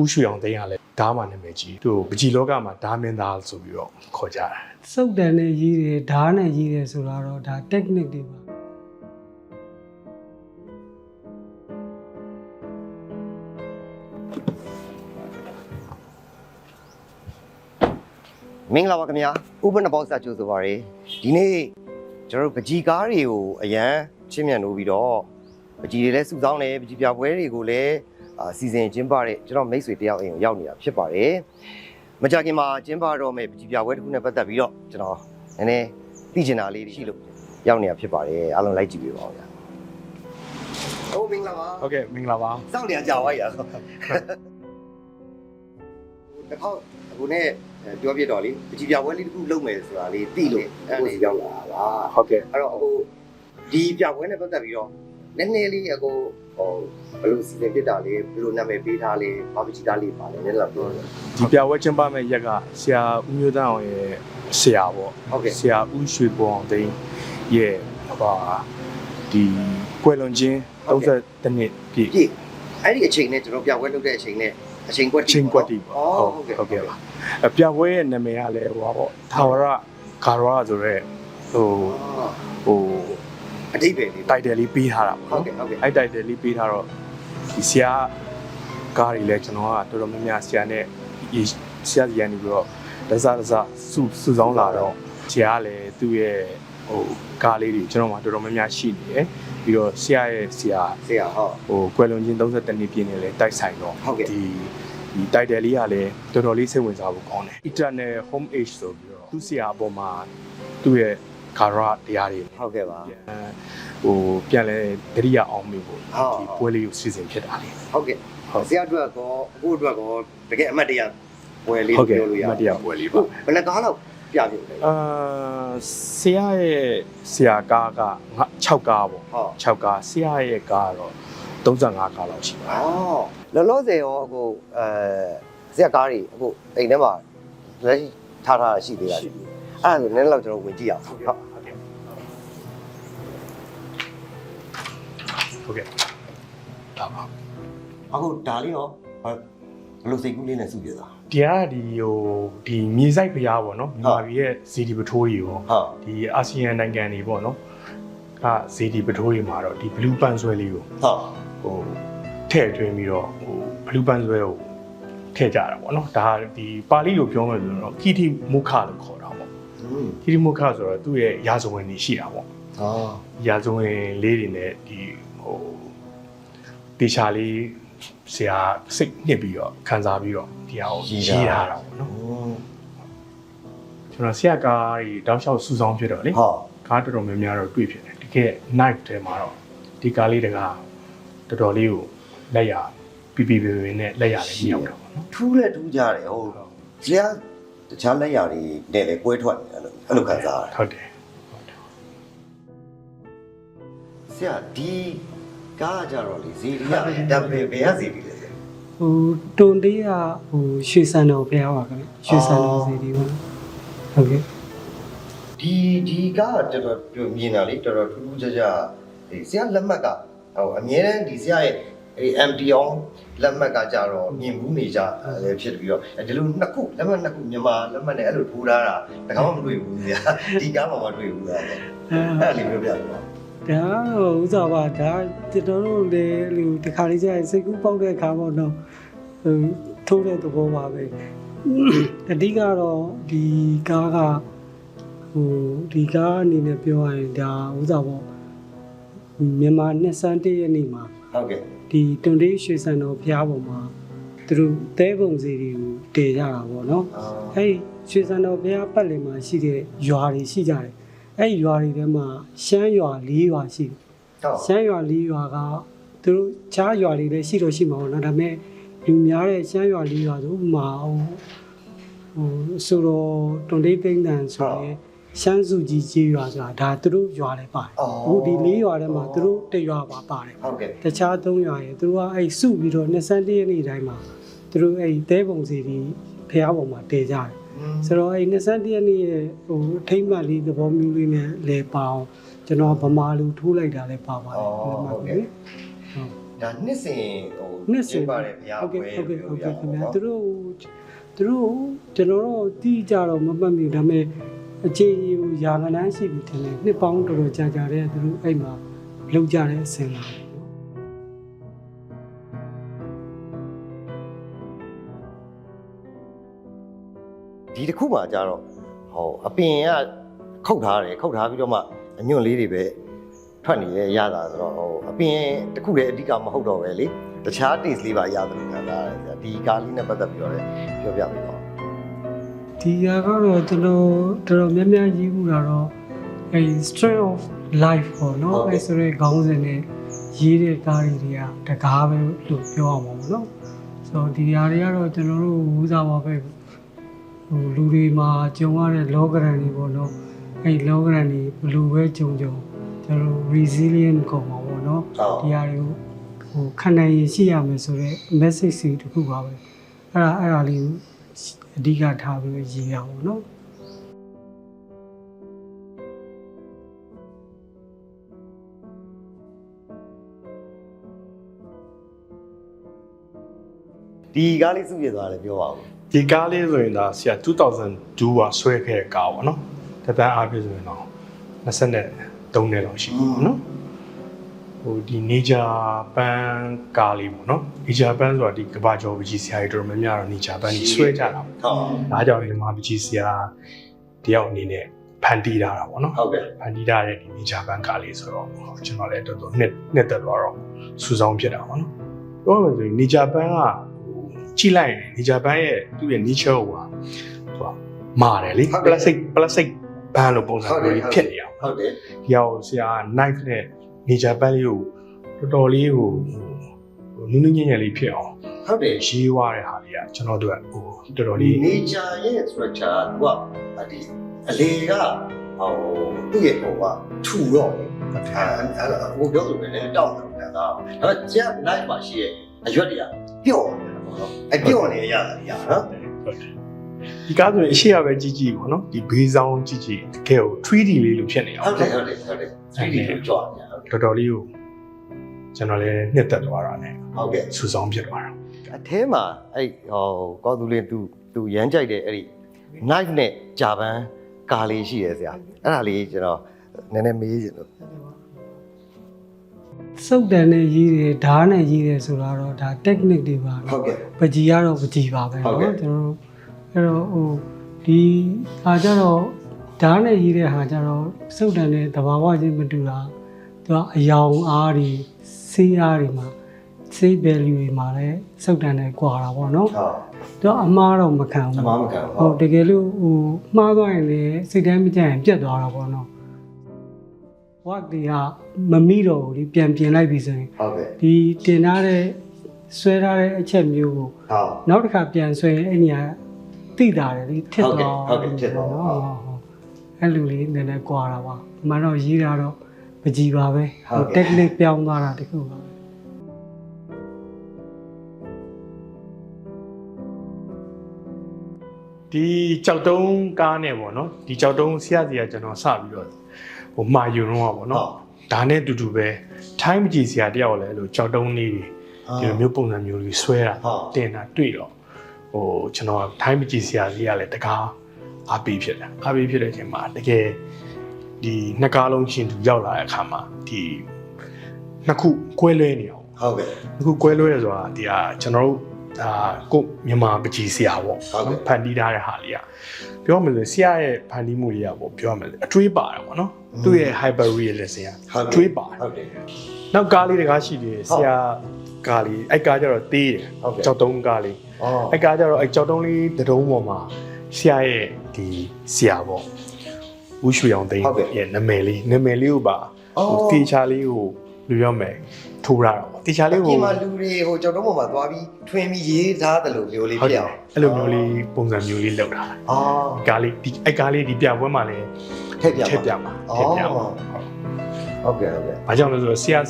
ဥရွှေအောင်သိန်းကလည်းဓားမှနာမည်ကြီးသူပကြီးလောကမှာဓားမင်းသားဆိုပြီးတော့ခေါ်ကြတယ်စုပ်တန်နဲ့ရေးတယ်ဓာတ်နဲ့ရေးတယ်ဆိုတာတော့ဒါ technique တွေပါမင်္ဂလာပါခင်ဗျာဥပနဘောက်စာကျိုးဆိုပါရယ်ဒီနေ့ကျွန်တော်တို့ပကြီကားတွေကိုအရန်ချင်းမြန်လို့ပြီးတော့ပကြီတွေလည်းစုဆောင်းတယ်ပကြီပြပွဲတွေကိုလည်းအာ စီစဉ်ကျင်းပတဲ့ကျွန်တော်မိတ်ဆွေတယောက်အိမ်ကိုရောက်နေတာဖြစ်ပါတယ်မကြခင်မှာကျင်းပတော့မယ်ပကြီပြပွဲတစ်ခုနဲ့ပတ်သက်ပြီးတော့ကျွန်တော်နည်းနည်းသိချင်တာလေးတွေရှိလို့ရောက်နေတာဖြစ်ပါတယ်အားလုံးလိုက်ကြည့်ပေးပါဦးဗျာဟုတ်မင်္ဂလာပါဟုတ်ကဲ့မင်္ဂလာပါစောင့်နေကြပါရတစ်ခေါက်အခုနဲ့ပြောပြတော့လေပကြီပြပွဲလေးတစ်ခုလုပ်မယ်ဆိုတာလေးသိလို့အဲ့ဒါလေးရောက်လာတာပါဟုတ်ကဲ့အဲ့တော့အခုဒီပြပွဲနဲ့ပတ်သက်ပြီးတော့နည်းနည်းလေးအခု ဟိုဘယ်လိုစီစဉ်ဖြစ်တာလဲဘယ်လိုနာမည်ပေးထားလဲဘာပကြီးသားလေးပါလဲနည်းနည်းတော့ပြောရအောင်ဒီပြပွဲကျင်းပမဲ့ရက်ကဆရာဦးမျိုးတန်းအောင်ရဲ့ဆရာပေါ့ဟုတ်ကဲ့ဆရာဦးရွှေပေါ်အောင်သိန်းရဲ့ဟောဒီကွယ်လွန်ခြင်း30နှစ်ပြည့်ပြည့်အဲ့ဒီအချိန်နဲ့ကျွန်တော်ပြပွဲလုပ်တဲ့အချိန်နဲ့အချိန်ကွက်တီချင်းကွက်တီပေါ့အော်ဟုတ်ကဲ့ဟုတ်ကဲ့ပါအပြပွဲရဲ့နာမည်ကလည်းဟိုပါပေါ့သာဝရဂါရဆိုရဲဟိုဟို အတိတ်ပဲလေးတိုက်တယ်လေးပေးထားတာဟုပေါ့တ်ကဲ့ဟုတ်ကဲ့အဲ့တိုက်တယ်လေးပေးထားတော့ဒီဆရာကားတွေလည်းကျွန်တော်ကတော်တော်များများဆရာနဲ့ဒီဆရာကြီးကနေပြီးတော့တစားတစားစုစုဆောင်းလာတော့ဆရာကလည်းသူ့ရဲ့ဟိုကားလေးတွေကျွန်တော်မှတော်တော်များများရှိနေတယ်ပြီးတော့ဆရာရဲ့ဆရာ ဆရာဟုတ် ဟိုကွယ်လွန်ခြင်း32နှစ်ပြည့်နေလဲတိုက်ဆိုင်တော့ဟုတ်ကဲ့ ဒီဒီတိုက်တယ်လေးကလည်းတော်တော်လေးစိတ်ဝင်စားဖို့ကောင်းတယ် Eternal Home Age ဆိုပြီးတော့သူ့ဆရာအပေါ်မှာသူ့ရဲ့ ကာရတရားတွေဟုတ်ကဲ့ပါပြန်ဟိုပြန်လဲတရိယာအောင်မိဖို့ဟုတ်ဒီပွဲလေးကိုစီစဉ်ဖြစ်တာလေဟုတ်ကဲ့ဟုတ်ဆရာအတွက်ကောအခုအတွက်ကောတကယ်အမှတ်တရပွဲလေးဟုတ်ကဲ့ပြောလို့ရမတရားပွဲလေးပါဟုတ်ဘယ်နှကားလောက်ပြပြလဲအာဆရာရဲ့ဆရာကားကငါ6ကားပေါ့ဟုတ်6ကားဆရာရဲ့ကားကတော့35ကားလောက်ရှိပါအော်လောလောဆယ်ရောအခုအဲဆရာကားတွေအခုအိမ်ထဲမှာလက်ရှိထားထားတာရှိသေးတာ အဲ့ဒါဆိုနည်းနည်းတော့ကျွန်တော်ဝင်ကြည့်အောင်ဟုတ်ဟုတ်ကဲ့ဟုတ်ကဲ့ဒါပါအခုဒါလေးရောဘယ်လိုစိတ်ကူးလေးနဲ့စုပြတာဒီကဒီဟိုဒီမြေဆိုင်ဖျားပေါ့နော်မြန်မာပြည်ရဲ့ဇီဒီပထိုးကြီးပေါ့ဟုတ်ဒီအာဆီယံနိုင်ငံတွေပေါ့နော်အဲဇီဒီပထိုးကြီးမှာတော့ဒီ blue ပန်ဆွဲလေးကိုဟုတ်ဟိုထည့်သွင်းပြီးတော့ဟို blue ပန်ဆွဲကိုထည့်ကြတာပေါ့နော်ဒါဒီပါဠိလိုပြောမယ်ဆိုတော့ကိတိမုခလို့ခေါ်တာပေါ့ ဟိရိမုခဆိုတော့သူ့ရဲ့ရာဇဝင်တွေရှိတာပေါ့အာရာဇဝင်လေးတွေနဲ့ဒီဟိုတေချာလေးဆရာစိတ်ညစ်ပြီးတော့ခံစားပြီးတော့ဒီဟာကိုရေးထားတာပေါ့နော်ကျွန်တော်ဆရာကားကြီးတောက်လျှောက်စူဆောင်းဖြစ်တော့လေဟုတ်ကားတော်တော်များများတော့တွေ့ဖြစ်တယ်တကယ် knife ထဲမှာတော့ဒီကားလေးတကတော်တော်လေးကိုလက်ရပြပြပြပြနဲ့လက်ရလေးမြောက်တာပေါ့နော်ထူးလက်ထူးကြတယ်ဟုတ်ဆရာ တခြားလက်ရာတွေနဲ့လည်းကွဲထွက်နေတယ်လို့အဲ့လိုခံစားရတယ်ဟုတ်တယ်ဆရာဒီကားကြတော့လေဇီရီကဒါပဲဘယ်ကဇီရီလဲဆရာဟိုတွန်တေးကဟိုရွှေစံတော်ဖျားပါခင်ဗျရွှေစံတော်စီဒီပါဟုတ်ကဲ့ဒီဒီကားကတော်တော်ပြောမြင်တာလေတော်တော်ထူးထူးခြားခြားဒီဆရာလက်မှတ်ကဟိုအမြဲတမ်းဒီဆရာရဲ့ အဲ MT on လက်မှတ်ကကြတော့မြင်ဘူးနေကြအဲဖြစ်ပြီးတော့ဒီလိုနှစ်ခုလက်မှတ်နှစ်ခုမြန်မာလက်မှတ်နဲ့အဲ့လိုထိုးထားတာတကောင်မှမတွေ့ဘူးဆရာဒီကားမှမတွေ့ဘူးလားအဲ့ဒါလေးပြောပြပါဒါတော့ဥစားပါဒါကျွန်တော်တို့လည်းလူဒီခါလေးကျရင်စိတ်ကူးပေါက်တဲ့ခါပေါ့နော်ဟိုထိုးတဲ့သဘောပါပဲအဓိကတော့ဒီကားကဟိုဒီကားအနေနဲ့ပြောရရင်ဒါဥစားပေါ့မြန်မာနှစ်စန်းတည့်ရက်နေ့မှာ ဟုတ်ကဲ့ဒီတွန်တေးရွှေစံတော်ဖျားပေါ်မှာသူတို့တဲပုံစီတွေကိုတည်ကြတာပေါ့နော်အာအဲ့ဒီရွှေစံတော်ဘုရားပတ်လည်မှာရှိတဲ့ရွာတွေရှိကြတယ်။အဲ့ဒီရွာတွေထဲမှာရှမ်းရွာ၄ရွာရှိတယ်ဟုတ်။ရှမ်းရွာ၄ရွာကသူတို့ခြားရွာတွေလည်းရှိတော့ရှိမှာပေါ့နော်။ဒါပေမဲ့လူများတဲ့ရှမ်းရွာ၄ရွာဆိုဥပမာဟိုဟိုဆိုတော့တွန်တေးသိန်းတန်ဆိုရင် ရှမ်းစုကြီးကြီးရွာဆိုတာဒါသူတို့ရွာလည်းပါတယ်အော်။ဟိုဒီ၄ရွာထဲမှာသူတို့တစ်ရွာပါပါတယ်ဟုတ်ကဲ့တခြား၃ရွာရေသူတို့ကအဲ့စုပြီးတော့21ရက်နေ့တိုင်းမှာသူတို့အဲ့တဲပုံစီဒီဖះပေါ်မှာတည်ကြတယ်ဆိုတော့အဲ့21ရက်နေ့ရဲ့ဟိုအထိမ့်မှတ်လေးသဘောမျိုးလေးနဲ့လဲပါအောင်ကျွန်တော်ဗမာလူထိုးလိုက်တာလည်းပါပါတယ်အော်ဟုတ်ကဲ့ဟုတ်ဒဒါနှစ်စဉ်ဟိုနှစ်စဉ်ပါတယ်ဘုရားဟုတ်ပွဲကဲ့ဟုတ်ကဲ့ဟုတ်ကဲ့ခင်ဗျာနော်သူတို့သူတို့ကျွန်တော်တို့တီးကြတော့မမှတ်မိဘူးဒါပေမဲ့ အခြေအနေကိုယာကနန်းရှိပြီထင်တယ်နှစ်ပေါင်းတော်တော်ကြာကြာတဲ့သူတို့အဲ့မှာလောက်ကြတဲ့အစင်လာတယ်နော်ဒီတစ်ခုမှကြတော့ဟောအပင်ကခုတ်ထားတယ်ခုတ်ထားပြီးတော့မှအညွန့်လေးတွေပဲထွက်နေရရတာဆိုတော့ဟိုအပင်တစ်ခုတည်းအဓိကမဟုတ်တော့ပဲလေတခြား taste လေးပါရတယ်လို့ခံစားရတယ်ဒီကားလေးနဲ့ပတ်သက်ပြီးတော့လည်းပြောပြပေးပါဦး ဒီဟာကတော့ကျွန်တော်တော်တော်များများရေးမှုတာတော့အဲ strength of life ပေါ့နော်အဲဆိုရဲခေါင်းစဉ်နဲ့ရေးတဲ့ကားတွေတွေကတကားပဲလို့ပြောအောင်ပါဘောနော်ဆိုတော့ဒီဟာတွေကတော့ကျွန်တော်တို့ဦးစားပါပဲဟိုလူတွေမှာကြုံရတဲ့ low grant တွေပေါ့နော်အဲ low grant တွေဘယ်လိုပဲကြုံကြုံကျွန်တော်တို့ resilient ကိုမှာပေါ့နော်ဟုတ်ဒီဟာတွေကိုဟိုခံနိုင်ရရှိရမယ်ဆိုတော့ message စီတစ်ခုပါပဲအဲ့ဒါအဲ့ဒါလေးကို အဓိကထားပြီးတော့ရေးရအောင်နော်ဒီကားလေးစုပြသွားတယ်ပြောပါဦးဒီကားလေးဆိုရင်ဒါဆရာ2002ကဆွဲခဲ့တဲ့ကားပေါ့နော်တပန်းအားဖြင့်ဆိုရင်တော့23နှစ်လောက်ရှိပြီပေါ့နော် ဟိုဒီနေဂျာပန်းကားလေးပေါ့နော်နေဂျာပန်းဆိုတာဒီကဘာကျော်ပကြီးဆရာကြီးတော်တော်များများတော့နေဂျာပန်းကြီးဆွဲကြတာပေါ့ဟုတ်ဒါကြောင့်ဒီမှာပကြီးဆရာတယောက်အနေနဲ့ဖန်တီးထားတာပေါ့နော်ဟုတ်ကဲ့ဖန်တီးထားတဲ့ဒီနေဂျာပန်းကားလေးဆိုတော့ကျွန်တော်လည်းတော်တော်နှစ်နှစ်သက်သွားတော့စူဆောင်းဖြစ်တာပေါ့နော်ပြောရမယ်ဆိုရင်နေဂျာပန်းကဟိုကြည့်လိုက်ရင်နေဂျာပန်းရဲ့သူ့ရဲ့ nature ဟိုဟာဟိုမာတယ်လေ plastic plastic ဘန်းလို့ပုံစံမျိုးလေးဖြစ်နေအောင်ဟုတ်တယ်ဒီဟာကိုဆရာ knife နဲ့ နေဂျာပန်းလေးကိုတော်တော်လေးဟိုဟိုနူးနူးညံ့ညံ့လေးဖြစ်အောင်ဟုတ်တယ်ရေးသွားတဲ့ဟာလေးကကျွန်တော်တို့ကဟိုတော်တော်လေး nature ရဲ့ structure ကဒီအလေကဟိုသူ့ရဲ့ဟိုကထူတော့တယ်အဲ့အဲ့ဟိုပြောလို့လည်းတောက်တယ်ခံစားဒါပေမဲ့ကျန် live မှာရှိရဲ့အရွက်တွေကပျော့နေတာပေါ့နော်အပျော့နေရတာကြီးနော်ဟုတ်တယ်ဒီကားဆိုရင်အရှိရပဲကြီးကြီးပေါ့နော်ဒီဘေးဆောင်ကြီးကြီးတကယ်ကို 3D လေးလို့ဖြစ်နေအောင်ဟုတ်တယ်ဟုတ်တယ်ဟုတ်တယ် 3D ကိုကြွားနေဟုတ် တယ် တော်တော်လေးကိုကျွန်တော်လည်းနှစ်သက်သွားတာ ਨੇ ဟုတ်ကဲ့ စူဆောင်းဖြစ်သွားတာ အထဲမှာအဲ့ဟိုကောသူလင်းသူသူရမ်းကြိုက်တဲ့အဲ့ဒီ knife နဲ့ဂျာပန်ကာလေးရှိရဲဆရာအဲ့ဒါလေးကျွန်တော်နည်းနည်းမေးချင်လို့ စုပ်တန်နဲ့ရေးတယ်ဓာတ်နဲ့ရေးတယ်ဆိုတာတော့ဒါ technique တွေပါ ဟုတ်ကဲ့ ပကြီးကတော့ပကြီးပါပဲ ဟုတ်ကဲ့ เนาะကျွန်တော်တို့အဲ့တော့ဟိုဒီဟာကြတော့ဓာတ်နဲ့ရေးတဲ့ဟာကြတော့စုပ်တန်နဲ့တဘာဝချင်းမတူတာ သူကအယောင်အားတွေဆေးအားတွေမှာဆေး value တွေမှာလည်းစုပ်တန်တယ်ကွာတာပေါ့နော်ဟုတ်သူကအမှားတော့မခံဘူးအမှားမခံဘူးဟုတ်တကယ်လို့ဟိုမှားသွားရင်လည်းစိတ်တမ်းမကျရင်ပြတ်သွားတာပေါ့နော်ဘဝတည်းကမမိတော့ဘူးလေပြန်ပြင်လိုက်ပြီဆိုရင်ဟုတ်ကဲ့ဒီတင်ထားတဲ့ဆွဲထားတဲ့အချက်မျိုးကိုဟုတ်နောက်တစ်ခါပြန်ဆွဲရင်အဲ့နေရာတိတာတယ်လေထက်တော့ဟုတ်ကဲ့ဟုတ်ကဲ့ထက်တော့ဟုတ်ဟုတ်အဲ့လိုလေးနည်းနည်းကြွာတာပါမတော့ရေးတာတော့ ပကြီးပါပဲဟို technique ပြောင်းသွားတာတခုပါပဲဒီကြောက်တုံးကားနဲ့ပေါ့နော်ဒီကြောက်တုံးဆရာစီကကျွန်တော်စပြီးတော့ဟိုမာယူတော့ပေါ့နော်ဒါနဲ့အတူတူပဲထိုင်းမကြည့်ဆရာတယောက်လည်းအဲ့လိုကြောက်တုံးလေးတွေဒီလိုမျိုးပုံစံမျိုးတွေဆွဲတာဟုတ်တင်တာတွေ့တော့ဟိုကျွန်တော်ထိုင်းမကြည့်ဆရာစီကလည်းတကားအားပေးဖြစ်တယ်အားပေးဖြစ်တဲ့အချိန်မှာတကယ် ဒီနှစ်ကားလုံးရှင်သူရောက်လာတဲ့အခါမှာဒီနှစ်ခုကွဲလွဲနေအောင်ဟုတ်ကဲ့အခုကွဲလွဲရဆိုတာဒီဟာကျွန်တော်တို့ဒါကိုမြန်မာပကြီးဆရာပေါ့ဟုတ်ကဲ့ဖန်တီးထားတဲ့ဟာလေးကပြောရမယ်ဆိုဆရာရဲ့ဖန်တီးမှုလေးကပေါ့ပြောရမယ်ဆိုအတွေးပါတယ်ပေါ့နော်သူ့ရဲ့ hyper realism ကအတွေးပါတယ်ဟုတ်တယ်နောက်ကားလေးတကားရှိတယ်ဆရာကားလေးအဲ့ကားကျတော့သေးတယ်ဟုတ်ကဲ့ကြောက်တုံးကားလေးအော်အဲ့ကားကျတော့အဲ့ကြောက်တုံးလေးတစ်တုံးပေါ်မှာဆရာရဲ့ဒီဆရာပေါ့ ဦးရွှေအောင်သိန်းရဲ့နာမည်လေးနာမည်လေးကိုပါဟိုတေချာလေးကိုလူပြောမယ်ထိုးရတာပေါ့တေချာလေးဒီကိုမှာလူတွေဟိုကြောက်တော့ပေါ်မှာသွားပြီးထွင်ပြီးရေးထားတယ်လို့မျိုးလေးဟုတ်ပြတယ်အောင်အဲ့လိုမျိုးလေးပုံစံမျိုးလေးလောက်တာအော်ကားလေးဒီအဲ့ကားလေးဒီပြပွဲမှာလည်းထည့်ပြထည့်ပြမှာထည့်ပြမှာဟုတ်ဟုတ်ကဲ့ဟုတ်ကဲ့။ဘာကြောင့်လဲဆိုတော့ဆရာ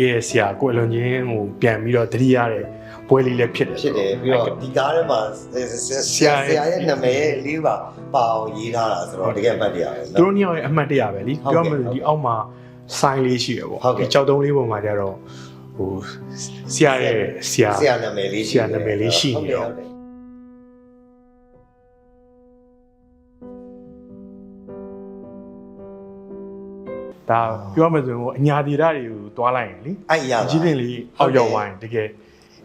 ရဲ့ဆရာကိုအလွန်ချင်းဟိုပြန်ပြီးတော့တတိရတဲ့ ပွဲလေးလည်းဖြစ်တယ်ဖြစ်တယ်ပြီးတော့ဒီကားထဲမှာဆရာဆရာရဲ့နာမည်လေးပါပါအောင်ရေးထားတာဆိုတော့တကယ်မှတ်ရရတယ်သူတို့ညောင်ရဲ့အမှတ်တရပဲလीဟုတ်ကဲ့ပြောမှဆိုဒီအောက်မှာ sign လေးရှိရပေါ့ဟုတ်ကဲ့ဒီကြောက်တုံးလေးပုံမှာကျတော့ဟဟိုဆရာရဲ့ဆရာဆရာနာမည်လေးဆရာနာမည်လေးရှိနေတော့ဟုတ်တယ်ဒါပြောရမယ်ဆိုရင်ဟိုအညာဒေတာတွေကိုတွားလိုက်ရင်လေအဲ့ရကြီးပင်လေးအောက်ရောက်ဝိုင်းတကယ်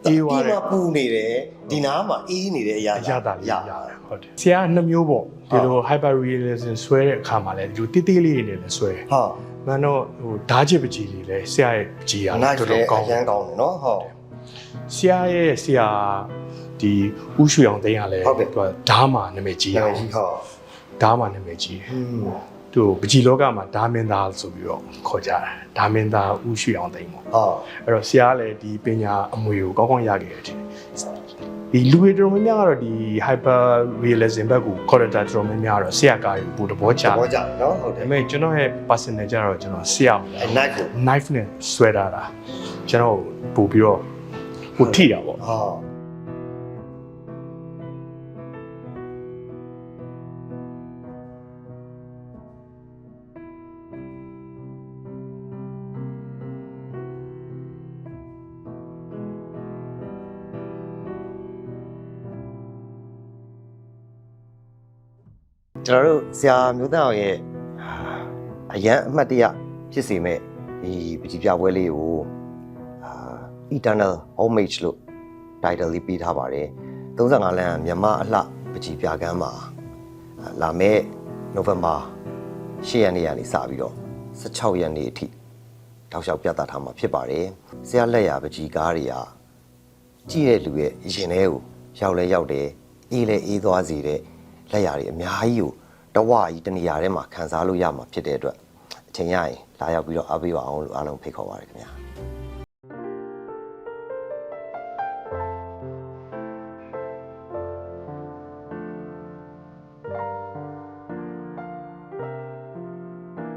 အေးသွားတယ်ဒီမှာပူနေတယ်ဒီနားမှာအေးနေတဲ့အရာအရသာလေးရရတယ်ဟုတ်တယ်ဆရာကနှစ်မျိုးပေါ့ဒီလို hyper realism ဆွဲတဲ့အခါမှာလည်းဒီလိုတိတိလေးတွေနဲ့လည်းဆွဲတယ်ဟုတ်မန်တော့ဟိုဓာတ်ချစ်ပကြီးလေးလည်းဆရာရဲ့ပကြီးရနားတော်ကျတော်ဲကောင်းအရန်ကောင်းတယ်နော်ဟုတ်ဆရာရဲ့ဆရာဒီဥရွှေအောင်သိန်းကလည်းဟုတ်ကဲ့သူကဓာမာနာမည်ကြီးနာရမအောင်ည်ကြီးဟုတ်ဓာမာနာမည်ကြီးတယ်อืม သူပကြီးလောကမှာဓာမင်းသားဆိုပြီးတော့ခေါ်ကြတာဓာမင်းသားဥရွှေအောင်သိန်းပေါ့ဟုတ်အဲ့တော့ဆရာကလည်းဒီပညာအမွေကိုကောင်းကောင်းရခဲ့တယ်ဒီလူတွေတော်တော်များများကတော့ဒီ hyper realism ဘက်ကို character တော်တော်များများကတော့ဆရာကားကိုပိုသဘောကျတယ်ဘောကြတယ်နော်ဟုတ်တယ်ဒါပေမဲ့ကျွန်တော်ရဲ့ personal ကြတော့ကျွန်တော်ဆရာအဲ့ night ကို knife နဲ့ဆွဲထားတာကျွန်တော်ပို့ပြီးတော့ဟိုထိတာပေါ့ဟုတ် တော်တို့ဆရာမျိုးသားအောင်ရဲ့အရန်အမှတ်တရဖြစ်စေမဲ့ဒီပကြီးပြပွဲလေးကိုအာ Eternal Homage လို့ title လေးပေးထားပါတယ်35လမ်းမြန်မာအလှပကြီးပြကမ်းမှာအာလာမဲ့ November 10ရက်နေ့ကနေစပြီးတော့16ရက်နေ့အထိတောက်လျှောက်ပြသထားမှာဖြစ်ပါတယ်ဆရာလက်ရပကြီးကားတွေကကြည့်တဲ့လူရဲ့ရင်ထဲကိုရောက်လဲရောက်တယ်အေးလဲအေးသွားစေတဲ့လက်ရတွေအများကြီးကို တဝကြီးတနေရာထဲမှာခံစားလို့ရမှာဖြစ်တဲ့အတွက်အချိန်ရရင်လာရောက်ပြီးတော့အားပေးပါအောင်လို့အားလုံးဖိတ်ခေါ်ပါတယ်ခင်ဗျာ